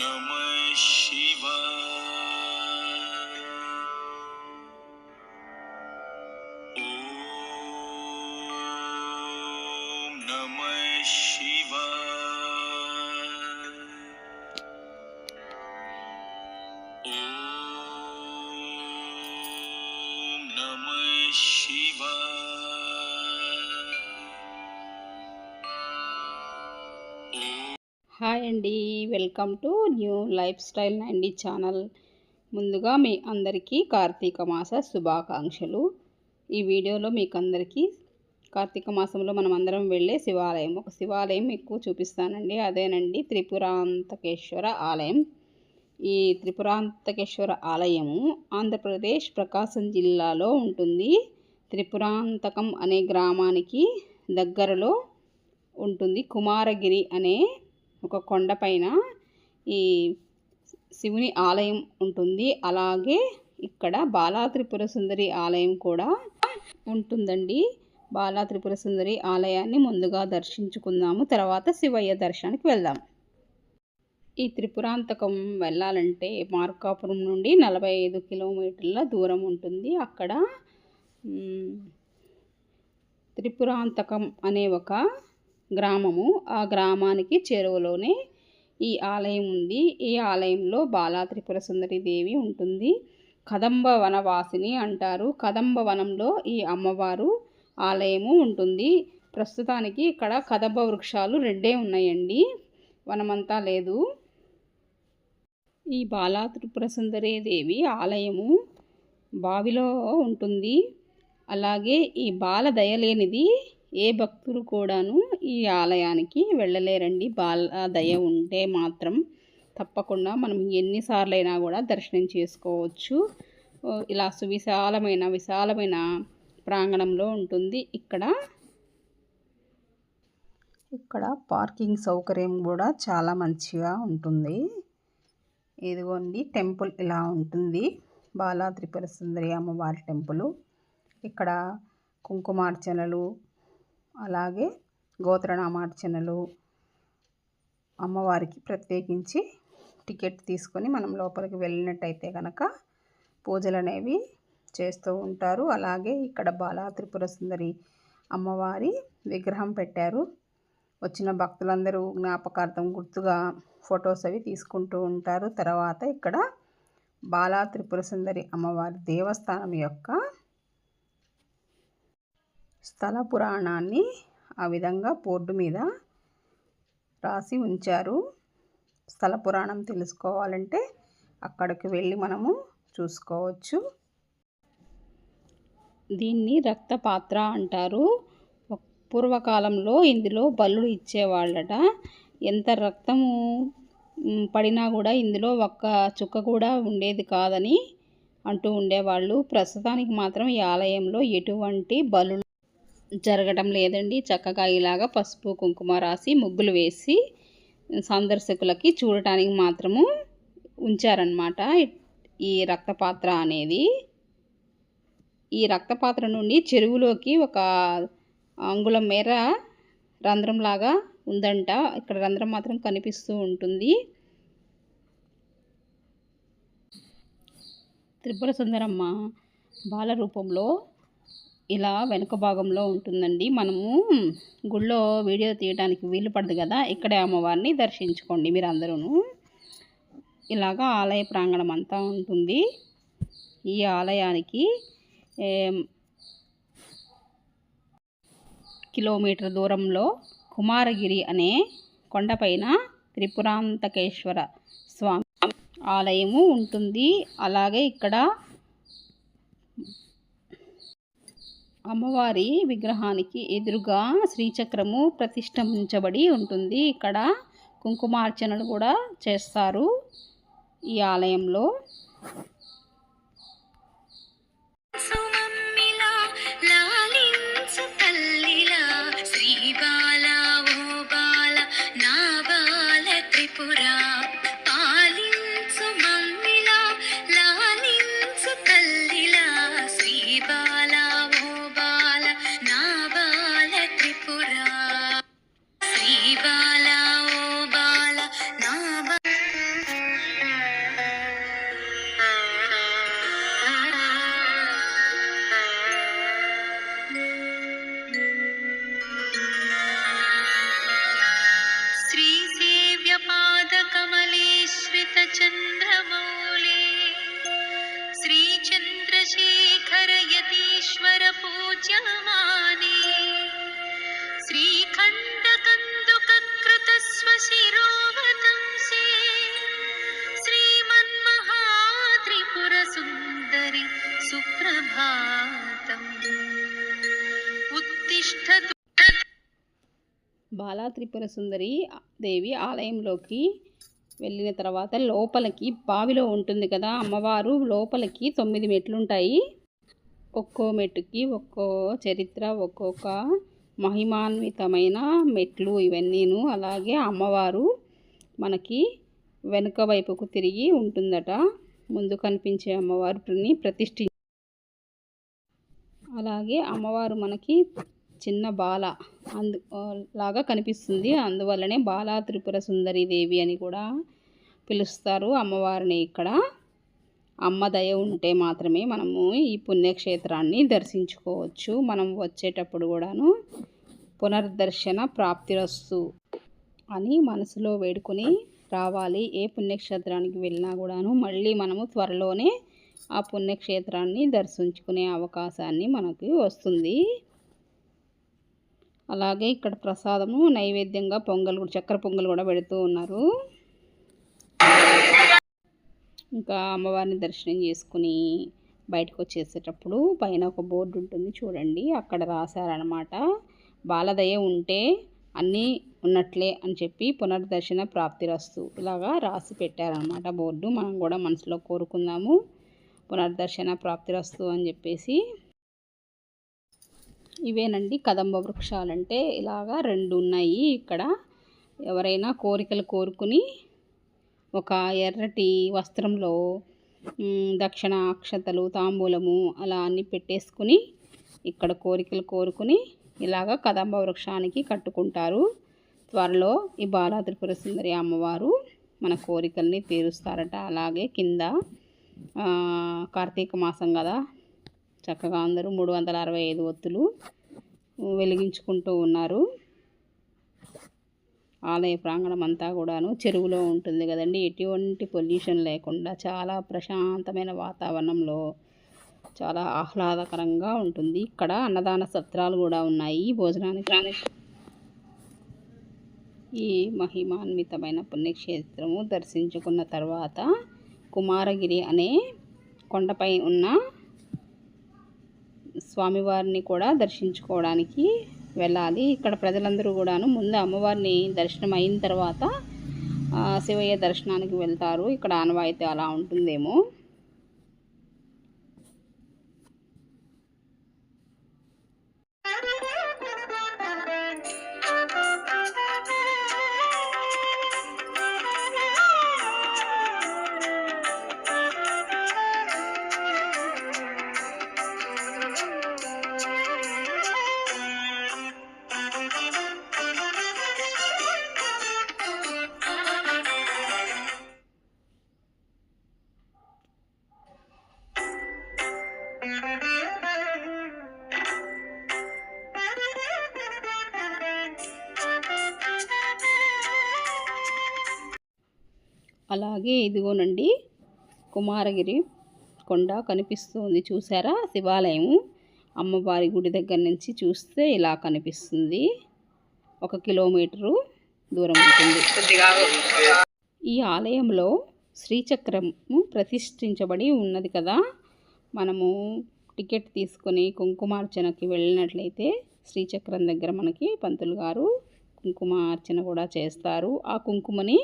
नमः शिवाय హాయ్ అండి. Welcome to new life style అండి ఛానల్. ముందుగా మీ అందరికీ కార్తీక మాస శుభాకాంక్షలు. ఈ వీడియోలో మీకు అందరికీ కార్తీక మాసంలో మనం అందరం వెళ్ళే శివాలయం. ఒక శివాలయం ఎక్కువ చూపిస్తానండి. అదేనండి త్రిపురాంతకేశ్వర ఆలయం. ఈ త్రిపురాంతకేశ్వర ఆలయము ఆంధ్రప్రదేశ్ ప్రకాశం జిల్లాలో ఉంటుంది. త్రిపురాంతకం అనే గ్రామానికి దగ్గరలో ఉంటుంది. కుమారగిరి అనే ఒక కొండపైన ఈ శివుని ఆలయం ఉంటుంది. అలాగే ఇక్కడ బాలా త్రిపుర సుందరి ఆలయం కూడా ఉంటుందండి. బాలా త్రిపుర సుందరి ఆలయాన్ని ముందుగా దర్శించుకుందాము. తర్వాత శివయ్య దర్శనానికి వెళ్దాం. ఈ త్రిపురాంతకం వెళ్ళాలంటే మార్కాపురం నుండి నలభై ఐదు కిలోమీటర్ల దూరం ఉంటుంది. అక్కడ త్రిపురాంతకం అనే ఒక గ్రామము. ఆ గ్రామానికి చేరువలోనే ఈ ఆలయం ఉంది. ఈ ఆలయంలో బాలా త్రిపుర సుందరి దేవి ఉంటుంది. కదంబ వనవాసిని అంటారు. కదంబ వనంలో ఈ అమ్మవారు ఆలయము ఉంటుంది. ప్రస్తుతానికి ఇక్కడ కదంబ వృక్షాలు రెండే ఉన్నాయండి. వనమంతా లేదు. ఈ బాలా త్రిపుర సుందరి దేవి ఆలయము బావిలో ఉంటుంది. అలాగే ఈ బాల దయలేనిది ఏ భక్తులు కూడాను ఈ ఆలయానికి వెళ్ళలేరండి. బాల దయ ఉంటే మాత్రం తప్పకుండా మనం ఎన్నిసార్లైనా కూడా దర్శనం చేసుకోవచ్చు. ఇలా సువిశాలమైన విశాలమైన ప్రాంగణంలో ఉంటుంది. ఇక్కడ ఇక్కడ పార్కింగ్ సౌకర్యం కూడా చాలా మంచిగా ఉంటుంది. ఇదిగోండి టెంపుల్ ఇలా ఉంటుంది. బాలా త్రిపుర సుందరి అమ్మవారి టెంపుల్. ఇక్కడ కుంకుమార్చనలు అలాగే గోత్రనామార్చనలు అమ్మవారికి ప్రత్యేకించి టికెట్ తీసుకొని మనం లోపలికి వెళ్ళినట్టయితే కనుక పూజలు అనేవి చేస్తూ ఉంటారు. అలాగే ఇక్కడ బాలా త్రిపుర సుందరి అమ్మవారి విగ్రహం పెట్టారు. వచ్చిన భక్తులందరూ జ్ఞాపకార్థం గుర్తుగా ఫొటోస్ అవి తీసుకుంటూ ఉంటారు. తర్వాత ఇక్కడ బాలా త్రిపుర సుందరి అమ్మవారి దేవస్థానం యొక్క స్థల పురాణాన్ని ఆ విధంగా బోర్డు మీద రాసి ఉంచారు. స్థల పురాణం తెలుసుకోవాలంటే అక్కడికి వెళ్ళి మనము చూసుకోవచ్చు. దీన్ని రక్తపాత్ర అంటారు. పూర్వకాలంలో ఇందులో బలుడు ఇచ్చేవాళ్ళట. ఎంత రక్తము పడినా కూడా ఇందులో ఒక్క చుక్క కూడా ఉండేది కాదని అంటూ ఉండేవాళ్ళు. ప్రస్తుతానికి మాత్రం ఈ ఆలయంలో ఎటువంటి బలు జరగడం లేదండి. చక్కగా ఇలాగా పసుపు కుంకుమ రాసి ముగ్గులు వేసి సందర్శకులకి చూడటానికి మాత్రము ఉంచారనమాట ఈ రక్తపాత్ర అనేది. ఈ రక్తపాత్ర నుండి చెరువులోకి ఒక అంగుళం మేర రంధ్రంలాగా ఉందంట. ఇక్కడ రంధ్రం మాత్రం కనిపిస్తూ ఉంటుంది. త్రిపుర సుందరమ్మ బాల రూపంలో ఇలా వెనుక భాగంలో ఉంటుందండి. మనము గుళ్ళో వీడియో తీయడానికి వీలు పడదు కదా. ఇక్కడే అమ్మవారిని దర్శించుకోండి మీరు అందరూ ఇలాగా ఆలయ ప్రాంగణం అంతా ఉంటుంది. ఈ ఆలయానికి కిలోమీటర్ దూరంలో కుమారగిరి అనే కొండపైన త్రిపురాంతకేశ్వర స్వామి ఆలయము ఉంటుంది. అలాగే ఇక్కడ అమ్మవారి విగ్రహానికి ఎదురుగా శ్రీచక్రము ప్రతిష్ఠించబడి ఉంటుంది. ఇక్కడ కుంకుమార్చనలు కూడా చేస్తారు ఈ ఆలయంలో. पूज्यमाने श्रीखण्डकन्दुककृतस्वशिरोवतंसे श्रीमन्महात्रिपुरसुन्दरि सुप्रभातम् उत्तिष्ठतु బాలా త్రిపుర సుందరి దేవి ఆలయంలోకి వెళ్ళిన తర్వాత లోపలికి బావిలో ఉంటుంది కదా అమ్మవారు లోపలికి తొమ్మిది మెట్లు ఉంటాయి ఒక్కో మెట్టుకి ఒక్కో చరిత్ర ఒక్కొక్క మహిమాన్వితమైన మెట్లు ఇవన్నీను. అలాగే అమ్మవారు మనకి వెనుక వైపుకు తిరిగి ఉంటుందట. ముందు కనిపించే అమ్మవారిని ప్రతిష్ఠి అలాగే అమ్మవారు మనకి చిన్న బాల అందు లాగా కనిపిస్తుంది. అందువల్లనే బాలా త్రిపుర సుందరి దేవి అని కూడా పిలుస్తారు అమ్మవారిని ఇక్కడ. అమ్మ దయ ఉంటే మాత్రమే మనము ఈ పుణ్యక్షేత్రాన్ని దర్శించుకోవచ్చు. మనం వచ్చేటప్పుడు కూడాను పునర్దర్శన ప్రాప్తిరస్తు అని మనసులో వేడుకొని రావాలి. ఏ పుణ్యక్షేత్రానికి వెళ్ళినా కూడాను మళ్ళీ మనము త్వరలోనే ఆ పుణ్యక్షేత్రాన్ని దర్శించుకునే అవకాశాన్ని మనకి వస్తుంది. అలాగే ఇక్కడ ప్రసాదము నైవేద్యంగా పొంగల్ కూడా చక్కెర పొంగల్ కూడా పెడుతూ ఉన్నారు. ఇంకా అమ్మవారిని దర్శనం చేసుకుని బయటకు వచ్చేసేటప్పుడు పైన ఒక బోర్డు ఉంటుంది చూడండి. అక్కడ రాశారనమాట బాలదయ ఉంటే అన్నీ ఉన్నట్లే అని చెప్పి పునర్దర్శన ప్రాప్తిరస్తు ఇలాగా రాసి పెట్టారనమాట బోర్డు. మనం కూడా మనసులో కోరుకుందాము పునర్దర్శన ప్రాప్తిరస్తు అని చెప్పేసి. ఇవేనండి కదంబ వృక్షాలంటే ఇలాగా రెండు ఉన్నాయి ఇక్కడ. ఎవరైనా కోరికలు కోరుకుని ఒక ఎర్రటి వస్త్రంలో దక్షిణ అక్షతలు తాంబూలము అలా అన్ని పెట్టేసుకుని ఇక్కడ కోరికలు కోరుకుని ఇలాగ కదంబ వృక్షానికి కట్టుకుంటారు. త్వరలో ఈ బాలా త్రిపుర సుందరి అమ్మవారు మన కోరికల్ని తీరుస్తారట. అలాగే కింద కార్తీక మాసం కదా చక్కగా అందరూ మూడు వందల అరవై ఐదు ఒత్తులు వెలిగించుకుంటూ ఉన్నారు. ఆలయ ప్రాంగణం అంతా కూడాను చెరువులో ఉంటుంది కదండి. ఎటువంటి పొల్యూషన్ లేకుండా చాలా ప్రశాంతమైన వాతావరణంలో చాలా ఆహ్లాదకరంగా ఉంటుంది. ఇక్కడ అన్నదాన సత్రాలు కూడా ఉన్నాయి. భోజనానికి రాని- ఈ మహిమాన్వితమైన పుణ్యక్షేత్రము దర్శించుకున్న తర్వాత కుమారగిరి అనే కొండపై ఉన్న స్వామివారిని కూడా దర్శించుకోవడానికి వెళ్ళాలి. ఇక్కడ ప్రజలందరూ కూడాను ముందు అమ్మవారిని దర్శనం అయిన తర్వాత శివయ్య దర్శనానికి వెళ్తారు. ఇక్కడ ఆనవాయితీ అలా ఉంటుందేమో. అలాగే ఇదిగోనండి కుమారగిరి కొండ కనిపిస్తుంది చూసారా? శివాలయము. అమ్మవారి గుడి దగ్గర నుంచి చూస్తే ఇలా కనిపిస్తుంది. ఒక కిలోమీటరు దూరం ఉంటుంది. ఈ ఆలయంలో శ్రీచక్రము ప్రతిష్ఠించబడి ఉన్నది కదా? మనము టికెట్ తీసుకొని కుంకుమార్చనకి వెళ్ళినట్లయితే శ్రీచక్రం దగ్గర మనకి పంతులు గారు కుంకుమార్చన కూడా చేస్తారు. ఆ కుంకుమని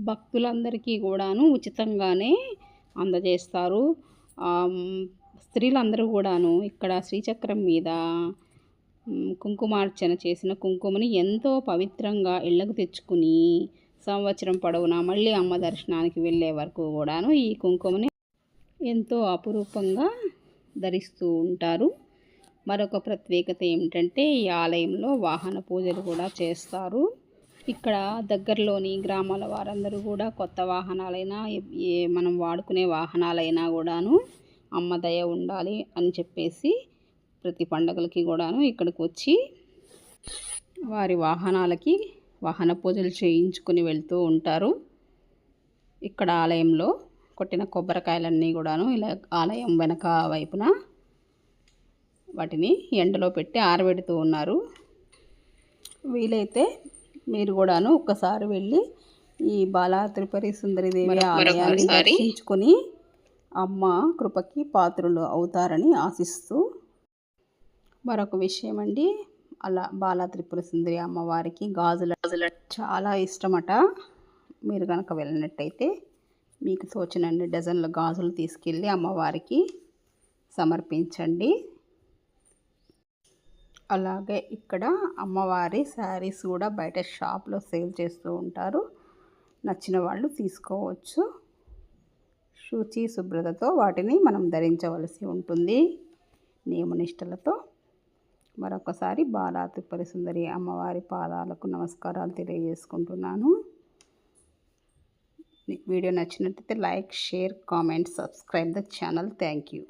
భక్తులందరికీ కూడాను ఉచితంగానే అందజేస్తారు. స్త్రీలందరూ కూడాను ఇక్కడ శ్రీచక్రం మీద కుంకుమార్చన చేసిన కుంకుమని ఎంతో పవిత్రంగా ఇళ్ళకు తెచ్చుకుని సంవత్సరం పొడవునా మళ్ళీ అమ్మ దర్శనానికి వెళ్ళే వరకు కూడాను ఈ కుంకుమని ఎంతో అపురూపంగా ధరిస్తూ ఉంటారు. మరొక ప్రత్యేకత ఏమిటంటే ఈ ఆలయంలో వాహన పూజలు కూడా చేస్తారు. ఇక్కడ దగ్గరలోని గ్రామాల వారందరూ కూడా కొత్త వాహనాలైనా ఏ- మనం వాడుకునే వాహనాలైనా కూడాను అమ్మ దయ ఉండాలి అని చెప్పేసి ప్రతి పండగలకి కూడాను ఇక్కడికి వచ్చి వారి వాహనాలకి వాహన పూజలు చేయించుకుని వెళ్తూ ఉంటారు. ఇక్కడ ఆలయంలో కొట్టిన కొబ్బరికాయలన్నీ కూడాను ఇలా ఆలయం వెనక వైపున వాటిని ఎండలో పెట్టి ఆరబెడుతూ ఉన్నారు. వీలైతే మీరు కూడాను ఒక్కసారి వెళ్ళి ఈ బాలా త్రిపురి సుందరిదేవి ఆలయాన్ని దర్శించుకొని అమ్మ కృపకి పాత్రులు అవుతారని ఆశిస్తూ మరొక విషయం అండి అలా బాలా త్రిపుర సుందరి అమ్మవారికి గాజుల గాజుల చాలా ఇష్టమట. మీరు కనుక వెళ్ళినట్టయితే మీకు తోచినన్ని డజన్ల గాజులు తీసుకెళ్ళి అమ్మవారికి సమర్పించండి. అలాగే ఇక్కడ అమ్మవారి శారీస్ కూడా బయట షాప్లో సేల్ చేస్తూ ఉంటారు. నచ్చిన వాళ్ళు తీసుకోవచ్చు. శుచి శుభ్రతతో వాటిని మనం ధరించవలసి ఉంటుంది. నియమనిష్టలతో. మరొకసారి బాలా పరిసుందరి సుందరి అమ్మవారి పాదాలకు నమస్కారాలు తెలియజేసుకుంటున్నాను. వీడియో నచ్చినట్లయితే like share comment subscribe the channel. Thank you.